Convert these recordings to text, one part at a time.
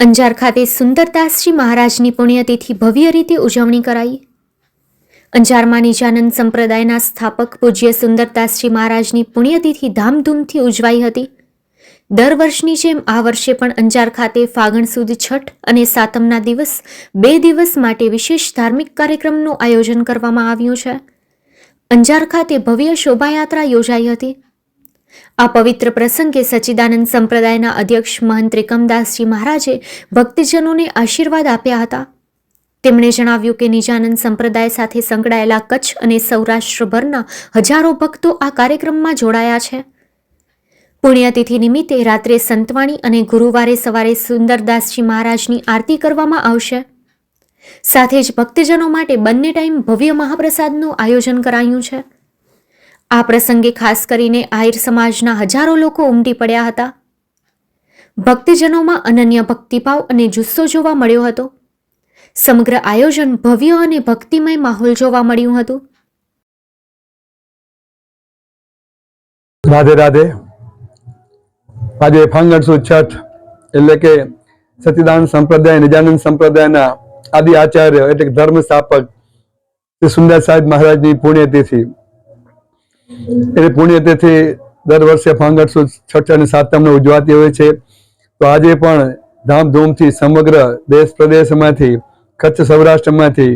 અંજાર ખાતે સુંદરદાસજી મહારાજની પુણ્યતિથિ ભવ્ય રીતે ઉજવણી કરાઈ. અંજારમાં નિજાનંદ સંપ્રદાયના સ્થાપક પૂજ્ય સુંદરદાસજી મહારાજની પુણ્યતિથિ ધામધૂમથી ઉજવાઈ હતી. દર વર્ષની જેમ આ વર્ષે પણ અંજાર ખાતે ફાગણ સુદ છઠ અને સાતમના દિવસ બે દિવસ માટે વિશેષ ધાર્મિક કાર્યક્રમનું આયોજન કરવામાં આવ્યું છે. અંજાર ખાતે ભવ્ય શોભાયાત્રા યોજાઈ હતી. આ પવિત્ર પ્રસંગે સચ્ચિદાનંદ સંપ્રદાયના અધ્યક્ષ મહંત ત્રિકમદાસજી મહારાજે ભક્તજનોને આશીર્વાદ આપ્યા હતા. તેમણે જણાવ્યું કે નિજાનંદ સંપ્રદાય સાથે સંકળાયેલા કચ્છ અને સૌરાષ્ટ્રભરના હજારો ભક્તો આ કાર્યક્રમમાં જોડાયા છે. પુણ્યતિથિ નિમિત્તે રાત્રે સંતવાણી અને ગુરુવારે સવારે સુંદરદાસજી મહારાજની આરતી કરવામાં આવશે. સાથે જ ભક્તજનો માટે બંને ટાઈમ ભવ્ય મહાપ્રસાદનું આયોજન કરાયું છે. આ પ્રસંગે ખાસ કરીને આહિર સમાજના હજારો લોકો ઉમટી પડ્યા હતા. ભક્તજનોમાં અનન્ય ભક્તિભાવ અને જુસ્સો જોવા મળ્યો હતો. સમગ્ર આયોજન ભવ્ય અને ભક્તિમય માહોલ જોવા મળ્યું હતું. રાધે રાધે. આજે ફાંગણસુ છઠ એટલે કે સતીદાન સંપ્રદાય, નિજાનંદ સંપ્રદાયના આદિ આચાર્ય એટલે ધર્મ સ્થાપક સુંદર સાહેબ મહારાજની પુણ્યતિથિ એ પુણ્યતિથિ દર વર્ષે ફાંગણ સુદ છઠ અને સાતમને ઉજવાતી હોય છે. તો આજે પણ ધામધૂમથી સમગ્ર દેશ પ્રદેશમાંથી, કચ્છ સૌરાષ્ટ્રમાંથી,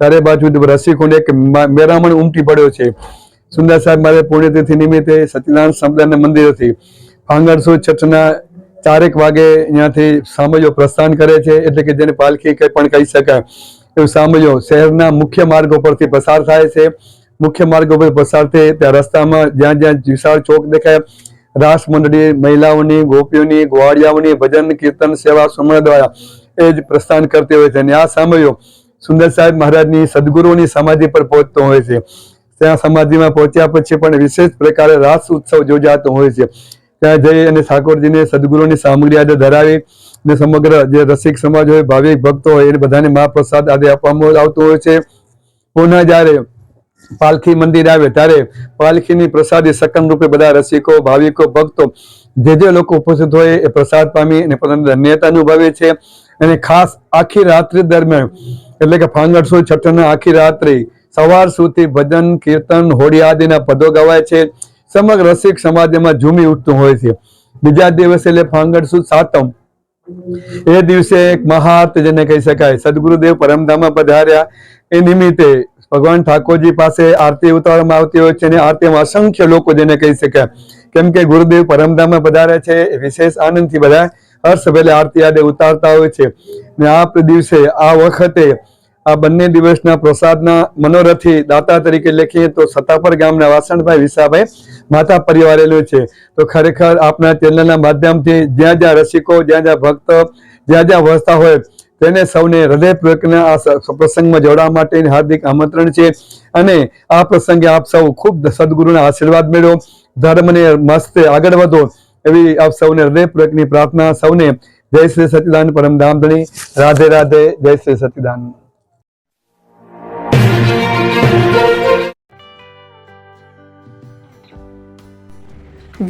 ચારે બાજુ રસિકોને એક મેરામણ ઉમટી પડ્યો છે. સુંદર સાહેબ, મારે પુણ્યતિથિ નિમિત્તે સત્યનારાયણ સંપ્રદાયના મંદિરથી ફાંગણ સુદ છઠના ચારેક વાગે અહીંયાથી સામયો પ્રસ્થાન કરે છે. એટલે કે જેને પાલખી કંઈ પણ કહી શકાય, એવું સામયો શહેરના મુખ્ય માર્ગો પરથી પસાર થાય છે. મુખ્ય માર્ગ ઉપર પસાર થાય ત્યાં રસ્તામાં જ્યાં જ્યાં વિશાળ ચોક દેખાય. રાસ મંડળી મહિલાઓની, ગોપીઓની, ગોવાળિયાઓની ભજન, કીર્તન, સેવા સમય દ્વારા એ જ પ્રસ્થાન કરતી હોય છે. અને આ સામયો સુંદર સાહેબ મહારાજની સદગુરુની સમાધિ પર પહોંચતો હોય છે. ત્યાં સમાધિમાં પહોંચ્યા પછી પણ વિશેષ પ્રકારે રાસ ઉત્સવ યોજાતો હોય છે. ત્યાં જઈ અને ઠાકોરજીને સદગુરુની સામગ્રી આજે ધરાવી અને સમગ્ર જે રસિક સમાજ હોય, ભાવિક ભક્તો હોય એને બધાને મહાપ્રસાદ આજે આપવામાં આવતો હોય છે. પુનઃ જ્યારે પાલખી મંદિર આવે ત્યારે પાલખીની પ્રસાદી સકન રૂપે બધા રસિકો, ભાવિકો, ભક્તો જે જે લોકો ઉપસ્થિત હોય એ પ્રસાદ પામી અને પોતાની ધન્યતા અનુભવે છે. અને ખાસ આખી રાત્રિ દરમિયાન, એટલે કે ફાંગણ સુદ છઠ્ઠના આખી રાત્રિ, સવાર સુધી ભજન, કીર્તન, હોળી આદિના પદો ગવાય છે. સમગ્ર રસિક સમાજમાં ઝૂમી ઉઠતું હોય છે. બીજા દિવસે એટલે ફાંગણ સુદ સાતમ. એ દિવસે એક મહાત જેને કહી શકાય, સદગુરુદેવ પરમધામમાં પધાર્યા. એ નિમિત્તે ભગવાન ઠાકોરજી પાસે આરતી ઉતારવામાં આવતી હોય છે અને આરતીમાં અસંખ્ય લોકો જેને કહી શકાય. કેમ કે ગુરુદેવ પરમધામમાં પધારે છે વિશેષ આનંદથી બધા હર્ષ ભેલે આરતી આદે ઉતારતા હોય છે. ને આ દિવસે, આ વખતે, આ બંને દિવસના પ્રસાદના મનોરથી દાતા તરીકે લખીએ તો સતાપર ગામના વાસણભાઈ વિસાભાઈ માતા પરિવારેલું છે. તો ખરેખર આપના ચેનલના માધ્યમથી જ્યાં જ્યાં રસિકો, જ્યાં જ્યાં ભક્ત, જ્યાં જ્યાં વસતા હોય તેને સૌને હૃદયપૂર્વકના આ પ્રસંગમાં જોડાવા માટે હાર્દિક આમંત્રણ છે. અને આ પ્રસંગે આપ સૌ ખૂબ સદગુરુના આશીર્વાદ મેળવો. ધર્મને મસ્તે આગળ વધો એવી આપ સૌને હૃદયપૂર્વકની પ્રાર્થના. સૌને જય શ્રી સચિદાન પરમધામધણી રાધે રાધે, જય શ્રી સચિદાન.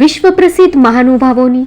વિશ્વ પ્રસિદ્ધ મહાનુભાવોની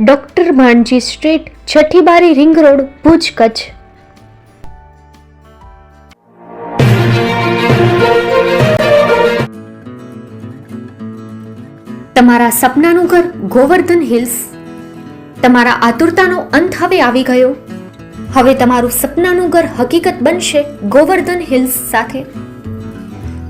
doctor Bhanji street છઠ્ઠી બારી રિંગ રોડ, ભુજ કચ્છ. તમારા સપનાનું ઘર ગોવર્ધન હિલ્સ. તમારા આતુરતાનો અંત હવે આવી ગયો. હવે તમારું સપનાનું ઘર હકીકત બનશે ગોવર્ધન હિલ્સ સાથે.